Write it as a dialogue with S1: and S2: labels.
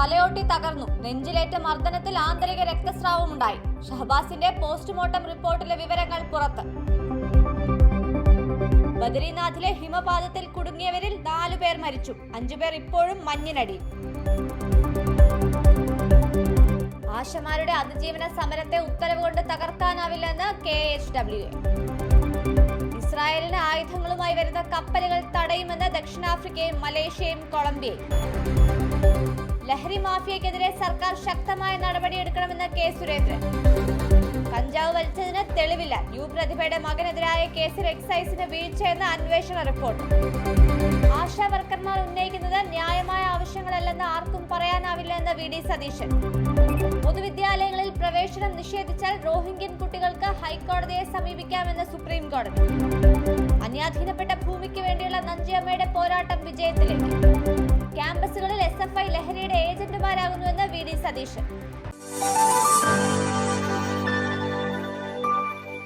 S1: തലയോട്ടി തകർന്നു. നെഞ്ചിലേറ്റ മർദ്ദനത്തിൽ ആന്തരിക രക്തസ്രാവമുണ്ടായി. ഷഹബാസിന്റെ പോസ്റ്റ്മോർട്ടം റിപ്പോർട്ടിലെ വിവരങ്ങൾ പുറത്ത്. ബദരീനാഥിലെ ഹിമപാതത്തിൽ കുടുങ്ങിയവരിൽ നാലുപേർ മരിച്ചു. അഞ്ചുപേർ ഇപ്പോഴും മഞ്ഞിനടി. ആശമാരുടെ അതിജീവന സമരത്തെ ഉത്തരവ് കൊണ്ട് തകർക്കാനാവില്ലെന്ന് കെ എച്ച് ഡബ്ല്യു ഇസ്രായേലിന് ആയുധങ്ങളുമായി വരുന്ന കപ്പലുകൾ തടയുമെന്ന് ദക്ഷിണാഫ്രിക്കയും മലേഷ്യയും കൊളംബിയയും. ലഹരി മാഫിയക്കെതിരെ സർക്കാർ ശക്തമായ നടപടിയെടുക്കണമെന്ന് കെ സുരേന്ദ്രൻ. കഞ്ചാവ് വലിച്ചതിന് തെളിവില്ല. യു പ്രതിഭയുടെ മകനെതിരായ കേസിൽ എക്സൈസിന് വീഴ്ചയെന്ന അന്വേഷണ റിപ്പോർട്ട്. ആശാ വർക്കർമാർ ഉന്നയിക്കുന്നത് ന്യായമായ ആവശ്യങ്ങളല്ലെന്ന് ആർക്കും പറയാനാവില്ല എന്ന് വി ഡി സതീശൻ. പൊതുവിദ്യാലയങ്ങളിൽ പ്രവേശനം നിഷേധിച്ചാൽ റോഹിംഗ്യൻ കുട്ടികൾക്ക് ഹൈക്കോടതിയെ സമീപിക്കാമെന്ന് സുപ്രീം കോടതി. അന്യാധീനപ്പെട്ട ഭൂമിക്ക് വേണ്ടിയുള്ള നഞ്ചിയമ്മയുടെ പോരാട്ടം വിജയത്തിലേക്ക്. ഐ വി ഡി സതീശൻ.